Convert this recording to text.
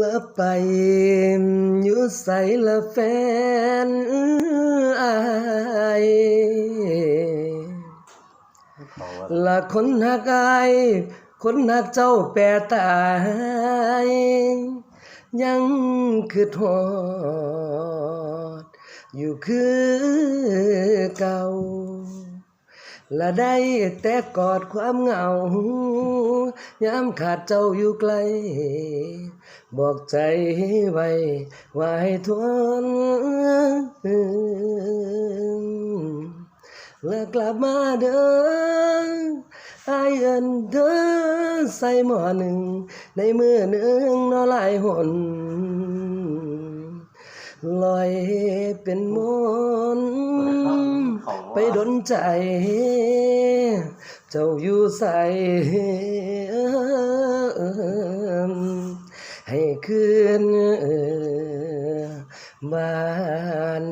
ละไปอยู่ใส่ละแฟนอายละคนหักอายคนหักเจ้าแปรตาย ยังคือทอด อยู่คือเก่าละได้แต่กอดความเหงายามขาดเจ้าอยู่ไกล บอกใจไว้ไว้ทนแล้วกลับมาเด้ออายเอินเด้อใส่หม้อหนึ่ง ในมือหนึ่งนอลายหนลอยเป็นมนไปดนใจ เจ้าอยู่ใส่ คืนบ้าน